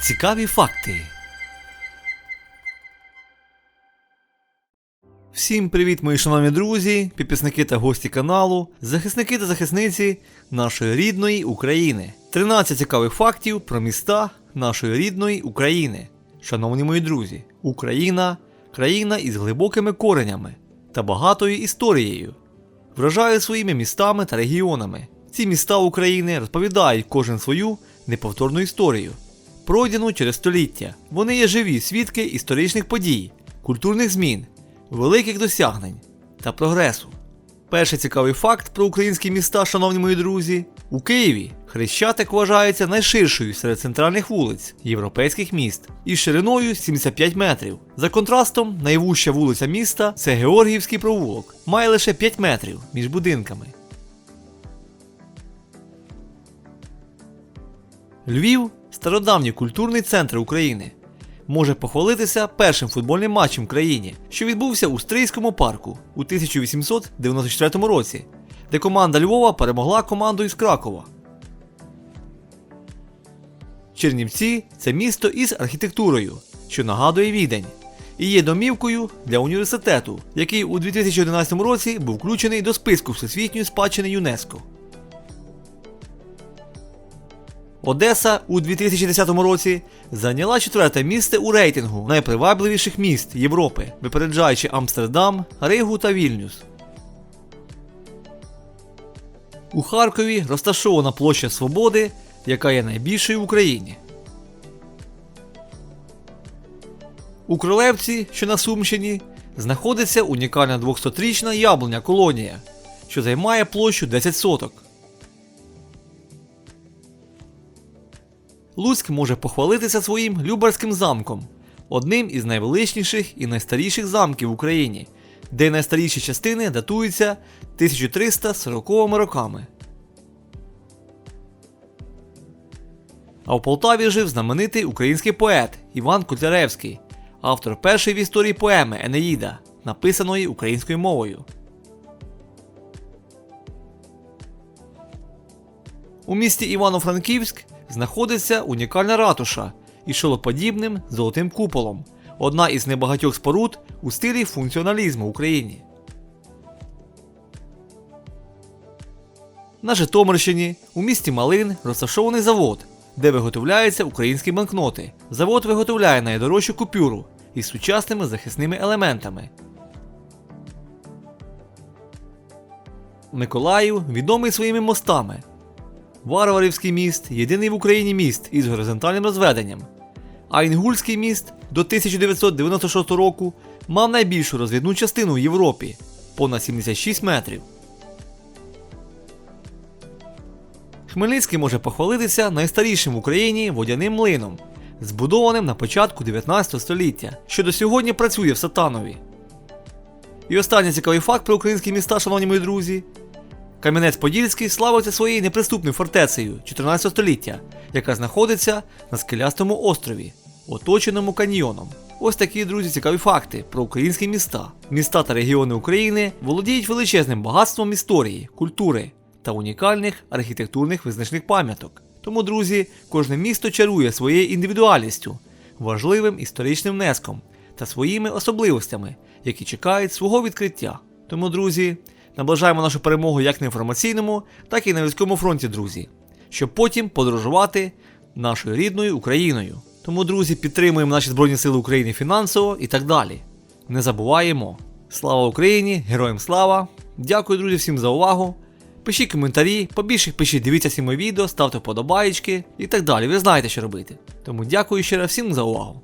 Цікаві факти. Всім привіт, мої шановні друзі, підписники та гості каналу, захисники та захисниці нашої рідної України. 13 цікавих фактів про міста нашої рідної України. Шановні мої друзі, Україна країна із глибокими коренями та багатою історією. Вражає своїми містами та регіонами. Ці міста України розповідають кожен свою неповторну історію, пройдену через століття. Вони є живі свідки історичних подій, культурних змін, великих досягнень та прогресу. Перший цікавий факт про українські міста, шановні мої друзі. У Києві Хрещатик вважається найширшою серед центральних вулиць європейських міст із шириною 75 метрів. За контрастом, найвужча вулиця міста це Георгіївський провулок, має лише 5 метрів між будинками. Львів стародавній культурний центр України. Може похвалитися першим футбольним матчем в країні, що відбувся у Стрийському парку у 1894 році, де команда Львова перемогла команду із Кракова. Чернівці це місто із архітектурою, що нагадує відень, і є домівкою для університету, який у 2011 році був включений до списку Всесвітньої спадщини ЮНЕСКО. Одеса у 2010 році зайняла четверте місце у рейтингу найпривабливіших міст Європи, випереджаючи Амстердам, Ригу та Вільнюс. У Харкові розташована площа Свободи, яка є найбільшою в Україні. У Кролевці, що на Сумщині, знаходиться унікальна 200-річна яблуня колонія, що займає площу 10 соток. Луцьк може похвалитися своїм Любарським замком, одним із найвеличніших і найстаріших замків в Україні, де найстаріші частини датуються 1340 роками. А в Полтаві жив знаменитий український поет Іван Котляревський, автор першої в історії поеми Енеїда, написаної українською мовою. У місті Івано-Франківськ знаходиться унікальна ратуша із шолоподібним золотим куполом, одна із небагатьох споруд у стилі функціоналізму в Україні. На Житомирщині у місті Малин розташований завод, де виготовляються українські банкноти. Завод виготовляє найдорожчу купюру із сучасними захисними елементами. Миколаїв відомий своїми мостами. Варварівський міст єдиний в Україні міст із горизонтальним розведенням. А Інгульський міст до 1996 року мав найбільшу розвідну частину в Європі понад 76 метрів. Хмельницький може похвалитися найстарішим в Україні водяним млином, збудованим на початку 19 століття, що до сьогодні працює в Сатанові. І останній цікавий факт про українські міста, шановні мої друзі. Кам'янець-Подільський славиться своєю неприступною фортецею 14 століття, яка знаходиться на скелястому острові, оточеному каньйоном. Ось такі, друзі, цікаві факти про українські міста. Міста та регіони України володіють величезним багатством історії, культури та унікальних архітектурних визначних пам'яток. Тому, друзі, кожне місто чарує своєю індивідуальністю, важливим історичним внеском та своїми особливостями, які чекають свого відкриття. Тому, друзі, наближаємо нашу перемогу як на інформаційному, так і на військовому фронті, друзі, щоб потім подорожувати нашою рідною Україною. Тому, друзі, підтримуємо наші Збройні Сили України фінансово і так далі. Не забуваємо. Слава Україні! Героям слава! Дякую, друзі, всім за увагу. Пишіть коментарі, побільше пишіть, дивіться всі мої відео, ставте вподобаєчки і так далі. Ви знаєте, що робити. Тому дякую ще раз всім за увагу.